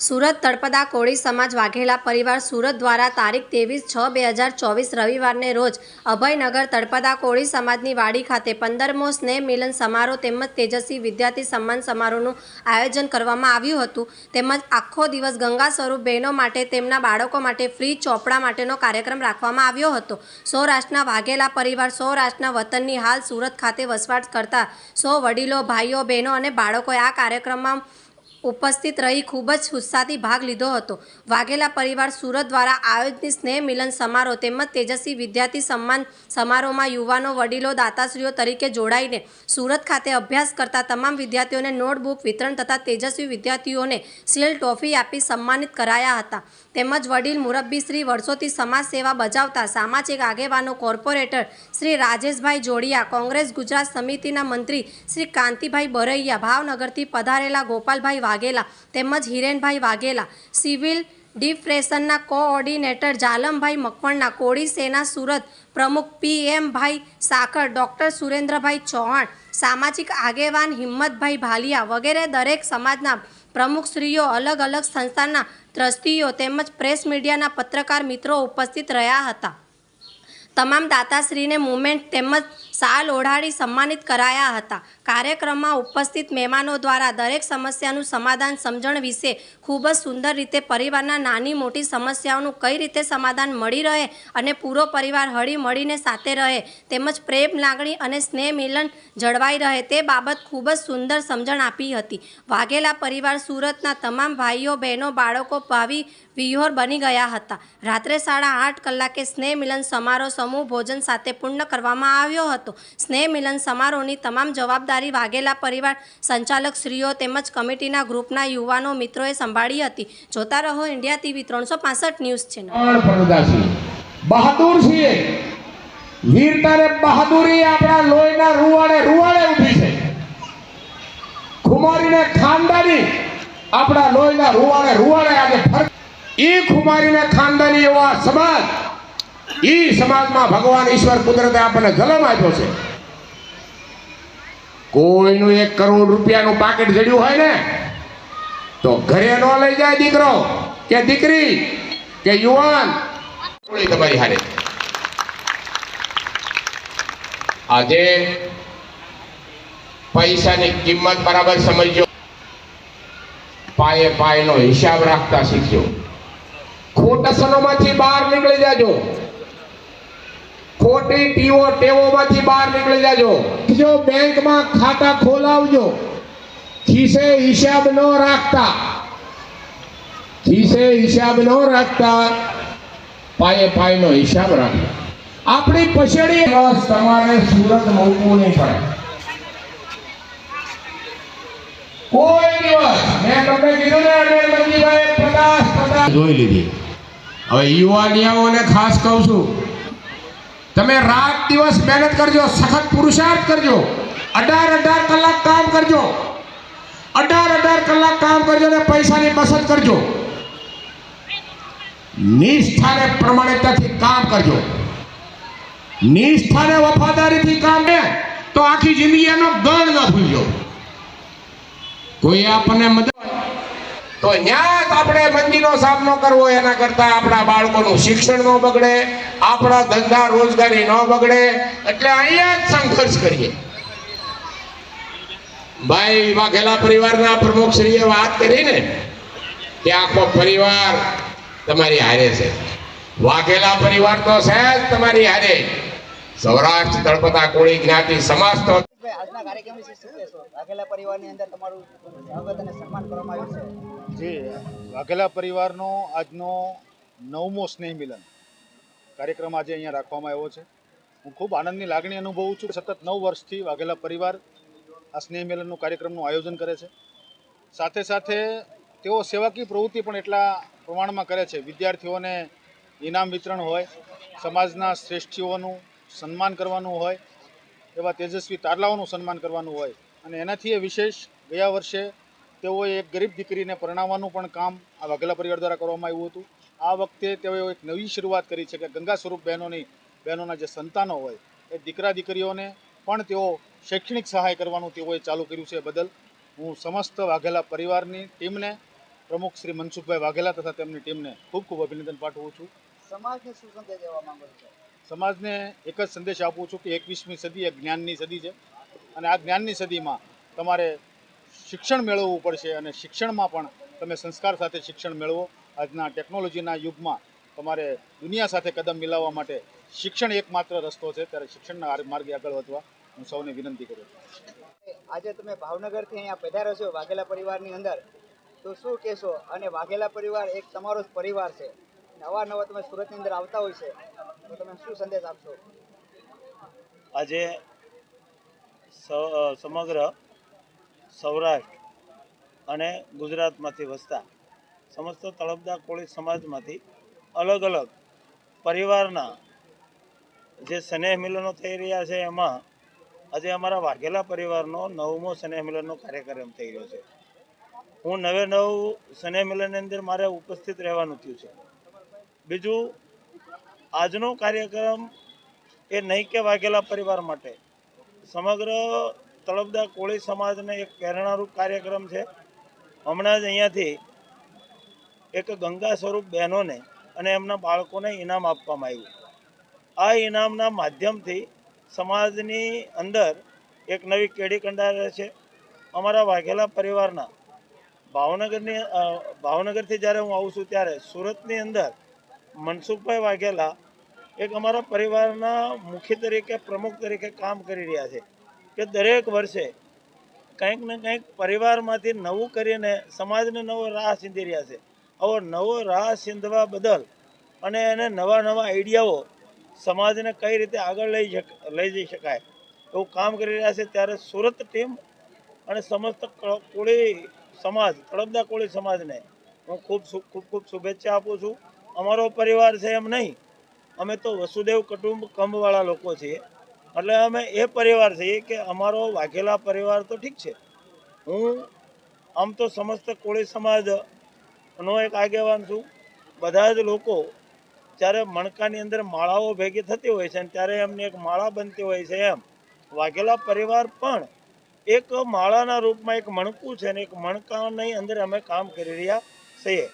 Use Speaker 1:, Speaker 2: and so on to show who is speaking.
Speaker 1: સુરત તળપદા કોળી સમાજ વાઘેલા પરિવાર સુરત દ્વારા તારીખ ત્રેવીસ છ બે હજાર ચોવીસ રવિવારને રોજ અભયનગર તળપદા કોળી સમાજની વાડી ખાતે પંદરમો સ્નેહ મિલન સમારોહ તેમજ તેજસ્વી વિદ્યાર્થી સન્માન સમારોહનું આયોજન કરવામાં આવ્યું હતું. તેમજ આખો દિવસ ગંગા સ્વરૂપ બહેનો માટે, તેમના બાળકો માટે ફ્રી ચોપડા માટેનો કાર્યક્રમ રાખવામાં આવ્યો હતો. સૌરાષ્ટ્રના વાઘેલા પરિવાર સૌરાષ્ટ્રના વતનની હાલ સુરત ખાતે વસવાટ કરતા સૌ વડીલો, ભાઈઓ, બહેનો અને બાળકોએ આ કાર્યક્રમમાં ઉપસ્થિત રહી ખૂબ જ ઉત્સાહથી ભાગ લીધો હતો. વાઘેલા પરિવાર સુરત દ્વારા આયોજિત સ્નેહ મિલન સમારોહ તેમજ તેજસ્વી વિદ્યાર્થી સન્માન સમારોહમાં યુવાનો, વડીલો, દાતાશ્રીઓ તરીકે જોડાઈને સુરત ખાતે અભ્યાસ કરતા તમામ વિદ્યાર્થીઓને નોટબુક વિતરણ તથા તેજસ્વી વિદ્યાર્થીઓને સીલ ટ્રોફી આપી સન્માનિત કરાયા હતા. તેમજ વડીલ મુરબ્બી શ્રી વર્ષોથી સમાજ સેવા બજાવતા સામાજિક આગેવાનો, કોર્પોરેટર શ્રી રાજેશભાઈ જોડિયા, કોંગ્રેસ ગુજરાત સમિતિના મંત્રી શ્રી કાંતિભાઈ બરૈયા, ભાવનગરથી પધારેલા ગોપાલભાઈ વાઘેલા તેમજ હિરેનભાઈ વાઘેલા. સિવિલ ડિપ્રેશનના કોઓર્ડિનેટર જાલમભાઈ મકવણના કોળી સેના સુરત પ્રમુખ પી એમ સાકર, ડૉક્ટર સુરેન્દ્રભાઈ ચૌહાણ, સામાજિક આગેવાન હિંમતભાઈ ભાલિયા વગેરે દરેક સમાજના પ્રમુખશ્રીઓ અલગ અલગ સંસ્થાના ટ્રસ્ટીઓ તેમજ પ્રેસ મીડિયાના પત્રકાર મિત્રો ઉપસ્થિત રહ્યા હતા. તમામ દાતાશ્રીને મુમેન્ટ તેમજ શાલ ઓઢાડી સન્માનિત કરાયા હતા. કાર્યક્રમમાં ઉપસ્થિત મહેમાનો દ્વારા દરેક સમસ્યાનું સમાધાન સમજણ વિશે ખૂબ જ સુંદર રીતે પરિવારના નાની મોટી સમસ્યાઓનું કઈ રીતે સમાધાન મળી રહે અને પૂરો પરિવાર હળીમળીને સાથે રહે તેમજ પ્રેમ, લાગણી અને સ્નેહ મિલન જળવાઈ રહે તે બાબત ખૂબ જ સુંદર સમજણ આપી હતી. વાઘેલા પરિવાર સુરતના તમામ ભાઈઓ, બહેનો, બાળકો, ભાવિ વિહોર બની ગયા હતા. રાત્રે સાડા આઠ કલાકે સ્નેહ મિલન સમારોહ સમૂહ ભોજન સાથે પૂર્ણ કરવામાં આવ્યો હતો. સ્નેહ મિલન સમારોહની તમામ જવાબદારી વાઘેલા પરિવાર, સંચાલક શ્રીઓ તેમજ કમિટીના ગ્રુપના યુવાનો મિત્રોએ સંભાળી હતી. જોતા રહો ઇન્ડિયા ટીવી ત્રણસો ન્યૂઝ ચેનલ.
Speaker 2: બહાદુર છીએ વીરતાને બહાદુરી આપણા લોહીના રૂવાડે રૂવાડે ઊભી છે. ખુમારીને ખાનદાની આપણા લોહીના રૂવાડે રૂવાડે આજે ઈ ખુમારીને ખાનદાની એવા સમાજ એ સમાજમાં ભગવાન ઈશ્વર કુદરતે આપણને જલમ આપ્યો છે. કોઈનું એક કરોડ રૂપિયાનું પાકેટ જડ્યું હોય ને, તો ઘરે ન લઈ જાય દીકરો કે દીકરી કે યુવાન. તમારી હારે. આજે પૈસાની કિંમત બરાબર સમજજો. પાયે પાયનો હિસાબ રાખતા શીખજો. ખોટા સનોમાંથી બહાર નીકળી જાજો. ખોટી ટીઓ ટેવોમાંથી બહાર નીકળી જાજો. જો બેંકમાં ખાતા ખોલાવજો. ખીસે હિસાબ ન રાખતા. ખીસે હિસાબ ન રાખતા. પાયે પાયનો હિસાબ રાખતા આપણી પછડી બસ તમારે સુરત મૂકવું નહીં પડે. કોઈ દિવસ. મેં તમને કીધું ને અનિલ મંજીભાઈ પચાસ પચાસ. જોઈ લીધી. હવે યુવાનિયાઓને ખાસ કહું છું, તમે રાત દિવસ મહેનત કરજો, સખત પુરુષાર્થ કરજો, અઢાર અઢાર કલાક કામ કરજો, અઢાર અઢાર કલાક કામ કરજો અને પૈસાની બચત કરજો. નિષ્ઠાને પ્રમાણિકતાથી કામ કરજો. નિષ્ઠાને વફાદારીથી કામ ને તો આખી જિંદગી એનો ગણ ન ભૂલજો. કોઈ આપણને મદદ તો ન્યા આપણે મંદીનો સામનો કરવો, એના કરતા આપણા બાળકોનું શિક્ષણ ન બગડે, આપણા ધંધા રોજગારી ન બગડે, એટલે અહીંયા જ સંઘર્ષ કરીએ. ભાઈ વાઘેલા પરિવારના પ્રમુખ શ્રીએ વાત કરી ને કે આખો પરિવાર તમારી હારે છે. વાઘેલા પરિવાર તો છે જ તમારી હારે. સૌરાષ્ટ્ર તળપતા કોળી જ્ઞાતિ સમાજ તો
Speaker 3: ભાઈ, આજના કાર્યક્રમ વિશે શું? કહેશો વાઘેલા પરિવારની અંદર તમારું સ્વાગત અને સન્માન કરવામાં આવ્યું છે?
Speaker 4: જી વાઘેલા પરિવારનો આજનો નવમો સ્નેહ મિલન કાર્યક્રમ આજે અહીંયા રાખવામાં આવ્યો છે. હું ખૂબ આનંદની લાગણી અનુભવું છું સતત નવ વર્ષથી વાઘેલા પરિવાર આ સ્નેહ મિલનનું કાર્યક્રમનું આયોજન કરે છે. સાથે સાથે તેઓ સેવાકીય પ્રવૃત્તિ પણ એટલા પ્રમાણમાં કરે છે. વિદ્યાર્થીઓને ઇનામ વિતરણ હોય સમાજના શ્રેષ્ઠીઓનું સન્માન કરવાનું હોય એવા તેજસ્વી તારલાઓનું સન્માન કરવાનું હોય. અને એનાથી એ વિશેષ ગયા વર્ષે તેઓએ એક ગરીબ દીકરીને પરણાવવાનું પણ કામ આ વાઘેલા પરિવાર દ્વારા કરવામાં આવ્યું હતું. આ વખતે તેઓએ એક નવી શરૂઆત કરી છે કે ગંગા સ્વરૂપ બહેનોની, બહેનોના જે સંતાનો હોય, એ દીકરા દીકરીઓને પણ તેઓ શૈક્ષણિક સહાય કરવાનું તેઓએ ચાલુ કર્યું છે બદલ હું સમસ્ત વાઘેલા પરિવારની ટીમને, પ્રમુખ શ્રી મનસુખભાઈ વાઘેલા તથા તેમની ટીમને ખૂબ ખૂબ અભિનંદન પાઠવું છું.
Speaker 3: સમાજને શું સંદેશ દેવા માંગુ છો?
Speaker 4: સમાજને એક જ સંદેશ આપું છું કે એકવીસમી સદી એ જ્ઞાનની સદી છે. અને આ જ્ઞાનની સદીમાં તમારે શિક્ષણ મેળવવું પડશે અને શિક્ષણમાં પણ તમે સંસ્કાર સાથે શિક્ષણ મેળવો. આજના ટેકનોલોજીના યુગમાં તમારે દુનિયા સાથે કદમ મિલાવવા માટે શિક્ષણ એકમાત્ર રસ્તો છે. ત્યારે શિક્ષણના માર્ગે આગળ વધવા હું સૌને વિનંતી કરું છું.
Speaker 3: આજે તમે ભાવનગરથી અહીંયા પધારો છો, વાઘેલા પરિવારની અંદર. તો શું કહેશો? અને વાઘેલા પરિવાર એક તમારો જ પરિવાર છે. અને નવા તમે સુરતની અંદર આવતા હોય છે.
Speaker 5: આજે સમગ્ર સૌરાષ્ટ્ર અને ગુજરાતમાંથી વસતા સમસ્ત તળપદા કોળી સમાજમાંથી અલગ અલગ પરિવારના જે સ્નેહ મિલનો થઈ રહ્યા છે એમાં આજે અમારા વાઘેલા પરિવારનો નવમો સ્નેહ મિલનનો કાર્યક્રમ થઈ રહ્યો છે. હું નવે નવ સ્નેહ મિલનની અંદર મારે ઉપસ્થિત રહેવાનું થયું છે. બીજું આજનો કાર્યક્રમ એ નહીં કે વાઘેલા પરિવાર માટે. સમગ્ર તળપદા કોળી સમાજને એક પ્રેરણારૂપ કાર્યક્રમ છે. હમણાં જ અહીંયાથી એક ગંગા સ્વરૂપ બહેનોને અને એમના બાળકોને ઇનામ આપવામાં આવ્યું. આ ઇનામના માધ્યમથી સમાજની અંદર એક નવી કેડી કંડારે છે. અમારા વાઘેલા પરિવારના ભાવનગરની ભાવનગરથી જ્યારે હું આવું છું ત્યારે સુરતની અંદર મનસુખભાઈ વાઘેલા એક અમારા પરિવારના મુખ્ય તરીકે, પ્રમુખ તરીકે કામ કરી રહ્યા છે કે દરેક વર્ષે કંઈક ને કંઈક પરિવારમાંથી નવું કરીને સમાજને નવો રાહ સીંધી રહ્યા છે. આવો નવો રાહ સીંધવા બદલ અને એને નવા નવા આઈડિયાઓ સમાજને કઈ રીતે આગળ લઈ લઈ જઈ શકાય એવું કામ કરી રહ્યા છે. ત્યારે સુરત ટીમ અને સમસ્ત કોળી સમાજ કડબદા કોળી સમાજને હું ખૂબ ખૂબ ખૂબ શુભેચ્છા આપું છું. અમારો પરિવાર છે એમ નહીં. અમે તો વસુદેવ કુટુંબ કંબવાળા લોકો છીએ. એટલે અમે એ પરિવાર છીએ કે અમારો વાઘેલા પરિવાર તો ઠીક છે. હું આમ તો સમસ્ત કોળી સમાજનો એક આગેવાન છું. બધા જ લોકો જ્યારે મણકાની અંદર માળાઓ ભેગી થતી હોય છે અને ત્યારે એમની એક માળા બનતી હોય છે એમ. વાઘેલા પરિવાર પણ એક માળાના રૂપમાં એક મણકું છે ને એક મણકાની અંદર અમે કામ કરી રહ્યા છીએ.